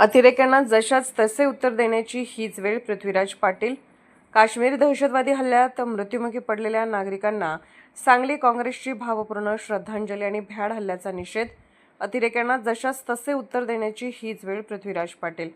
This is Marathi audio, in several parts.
अतिरेक्यांना जशाच तसे उत्तर देण्याची हीच वेळ पृथ्वीराज पाटील. काश्मीर दहशतवादी हल्ल्यात मृत्युमुखी पडलेल्या नागरिकांना सांगली काँग्रेसची भावपूर्ण श्रद्धांजली आणि भ्याड हल्ल्याचा निषेध. अतिरेक्यांना जशाच तसे उत्तर देण्याची हीच वेळ पृथ्वीराज पाटील.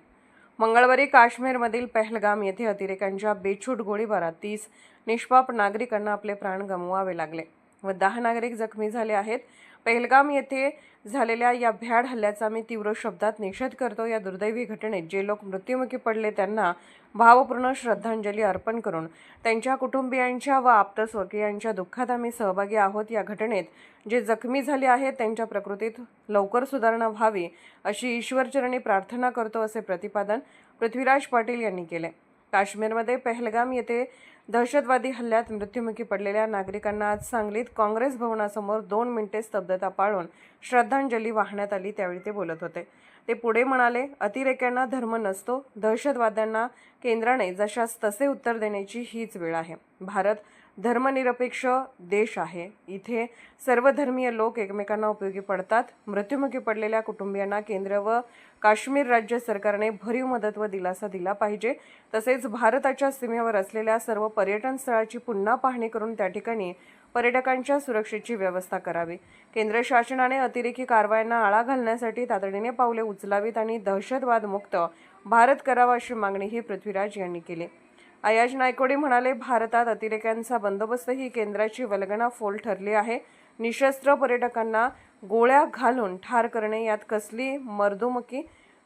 मंगळवारी काश्मीरमधील पहलगाम येथे अतिरेक्यांच्या बेछूट गोळीबारात तीस निष्पाप नागरिकांना आपले प्राण गमवावे लागले. व दहा नागरिक जखमी झाले आहेत. पहलगाम येथे झालेल्या या भ्याड हल्ल्याचा मी तीव्र शब्दात निषेध करतो. या दुर्दैवी घटनेत जे लोक मृत्युमुखी पडले त्यांना भावपूर्ण श्रद्धांजली अर्पण करून त्यांच्या कुटुंबियांच्या व आप्तस्वकीयांच्या दुःखात आम्ही सहभागी आहोत. या घटनेत जे जखमी झाले आहेत त्यांच्या प्रकृतीत लवकर सुधारणा व्हावी अशी ईश्वरचरणी प्रार्थना करतो असे प्रतिपादन पृथ्वीराज पाटील यांनी केले. काश्मीरमध्ये पहलगाम येथे दहशतवादी हल्ल्यात मृत्युमुखी पडलेल्या नागरिकांना आज सांगलीत काँग्रेस भवनासमोर दोन मिनिटे स्तब्धता पाळून श्रद्धांजली वाहण्यात आली त्यावेळी ते बोलत होते. ते पुढे म्हणाले अतिरेक्यांना धर्म नसतो दहशतवाद्यांना केंद्राने जशास तसे उत्तर देण्याची हीच वेळ आहे. भारत धर्मनिरपेक्ष देश आहे. इथे सर्वधर्मीय लोक एकमेकांना उपयोगी पडतात. मृत्युमुखी पडलेल्या कुटुंबियांना केंद्र व काश्मीर राज्य सरकारने भरीव मदत व दिलासा दिला पाहिजे. तसेच भारताच्या सीमेवर असलेल्या सर्व पर्यटन स्थळाची पुन्हा पाहणी करून त्या ठिकाणी पर्यटकांच्या सुरक्षेची व्यवस्था करावी. केंद्र शासनाने अतिरेकी कारवायांना आळा घालण्यासाठी तातडीने पावले उचलावीत आणि दहशतवादमुक्त भारत करावा अशी मागणीही पृथ्वीराज यांनी केली. अयाज नायकोडी म्हणाले भारतात अतिरेक्यांचा बंदोबस्त ही केंद्राची वल्गना फोल ठरली आहे. निशस्त्र पर्यटकांना गोळ्या घालून ठार करणे यात कसली मर्दुमकी?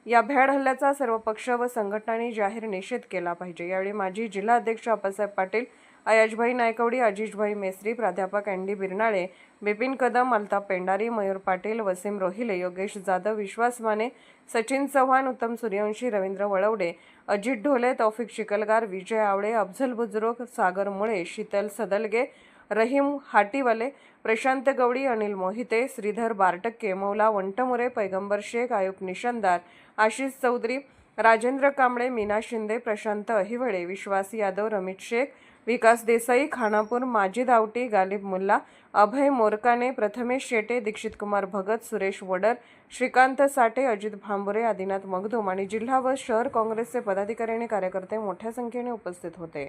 या भ्याड हल्ल्याचा सर्व पक्ष व संघटनांनी जाहीर निषेध केला पाहिजे. यावेळी माजी जिल्हाध्यक्ष अप्पासाहेब पाटील अयाजभाई नायकवडी अजिजभाई मेस्त्री प्राध्यापक अँडी बिरनाळे बिपिन कदम अल्ताप पेंडारी मयूर पाटील वसीम रोहिले योगेश जाधव विश्वास माने सचिन चव्हाण उत्तम सूर्यवंशी रवींद्र वळवडे अजित ढोले तौफिक चिकलगार विजय आवळे अफझल बुजुर्ग सागर मुळे शीतल सदलगे रहीम हाटीवाले प्रशांत गवडी अनिल मोहिते श्रीधर बारटक्के मौला वंटमुरे पैगंबर शेख आयुब निशंदार आशिष चौधरी राजेंद्र कांबळे मीना शिंदे प्रशांत अहिवळे विश्वास यादव रमित शेख विकास देसाई खानापूर माजी दावटी गालिब मुल्ला अभय मोरकाने प्रथमेश शेटे दीक्षित कुमार भगत सुरेश वडर श्रीकांत साठे अजित भांबुरे आदिनाथ मगदूम आणि जिल्हा व शहर काँग्रेसचे पदाधिकारी आणि कार्यकर्ते मोठ्या संख्येने उपस्थित होते.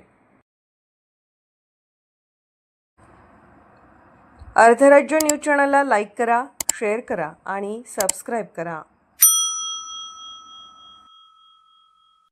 अर्धराज्य न्यूज चॅनलला लाईक करा शेअर करा आणि सबस्क्राईब करा.